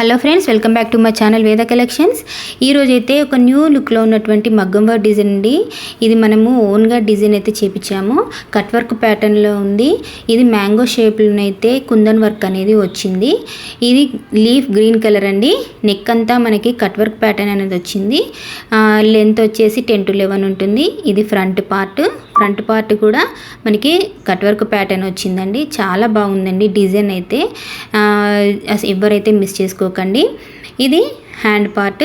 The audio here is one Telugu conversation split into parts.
Hello friends welcome back to my channel Veda collections ఈరోజైతే అయితే ఒక న్యూ లుక్లో ఉన్నటువంటి మగ్గం వర్క్ డిజైన్ అండి. ఇది మనము ఓన్గా డిజైన్ అయితే చేపించాము. కట్ వర్క్ ప్యాటర్న్లో ఉంది. ఇది మ్యాంగో షేప్లోనైతే కుందన్ వర్క్ అనేది వచ్చింది. ఇది లీఫ్ గ్రీన్ కలర్ అండి. నెక్ అంతా మనకి కట్ వర్క్ ప్యాటర్న్ అనేది వచ్చింది. లెంత్ వచ్చేసి టెన్ టు లెవెన్ ఉంటుంది. ఇది ఫ్రంట్ పార్ట్ ఫ్రంట్ పార్ట్ కూడా మనకి కట్ వర్క్ ప్యాటర్న్ వచ్చిందండి. చాలా బాగుందండి డిజైన్ అయితే. ఎవరైతే మిస్ చేసుకోకండి. ఇది హ్యాండ్ పార్ట్.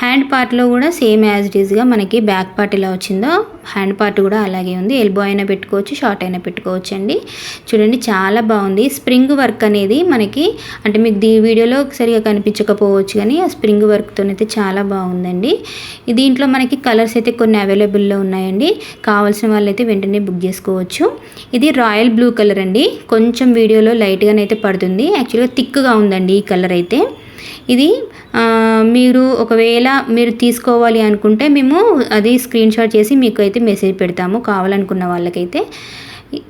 హ్యాండ్ పార్ట్లో కూడా సేమ్ యాజ్ ఇట్ ఈస్గా మనకి బ్యాక్ పార్ట్ ఎలా వచ్చిందో హ్యాండ్ పార్ట్ కూడా అలాగే ఉంది. ఎల్బో అయినా పెట్టుకోవచ్చు షార్ట్ అయినా పెట్టుకోవచ్చు అండి చూడండి చాలా బాగుంది. స్ప్రింగ్ వర్క్ అనేది మనకి అంటే మీకు దీ వీడియోలో సరిగా కనిపించకపోవచ్చు కానీ ఆ స్ప్రింగ్ వర్క్తోనైతే చాలా బాగుందండి. దీంట్లో మనకి కలర్స్ అయితే కొన్ని అవైలబుల్లో ఉన్నాయండి. కావాల్సిన వాళ్ళైతే వెంటనే బుక్ చేసుకోవచ్చు. ఇది రాయల్ బ్లూ కలర్ అండి. కొంచెం వీడియోలో లైట్గానైతే పడుతుంది. యాక్చువల్గా థిక్గా ఉందండి ఈ కలర్ అయితే. ఇది మీరు ఒకవేళ మీరు తీసుకోవాలి అనుకుంటే మేము అది స్క్రీన్ షాట్ చేసి మీకు అయితే మెసేజ్ పెడతాము కావాలనుకున్న వాళ్ళకైతే.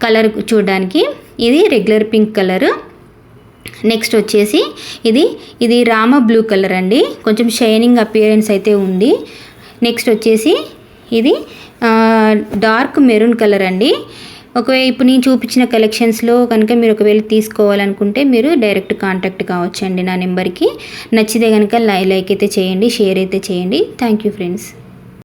కలర్ చూడడానికి ఇది రెగ్యులర్ పింక్ కలర్ నెక్స్ట్ వచ్చేసి ఇది ఇది రామ బ్లూ కలర్ అండి. కొంచెం షైనింగ్ అపియరెన్స్ అయితే ఉంది. నెక్స్ట్ వచ్చేసి ఇది డార్క్ మెరూన్ కలర్ అండి. ఒకవేళ ఇప్పుడు నేను చూపించిన కలెక్షన్స్లో కనుక మీరు ఒకవేళ తీసుకోవాలనుకుంటే మీరు డైరెక్ట్ కాంటాక్ట్ కావచ్చండి నా నెంబర్కి. నచ్చితే కనుక లై లైక్ అయితే చేయండి షేర్ అయితే చేయండి. Thank you friends.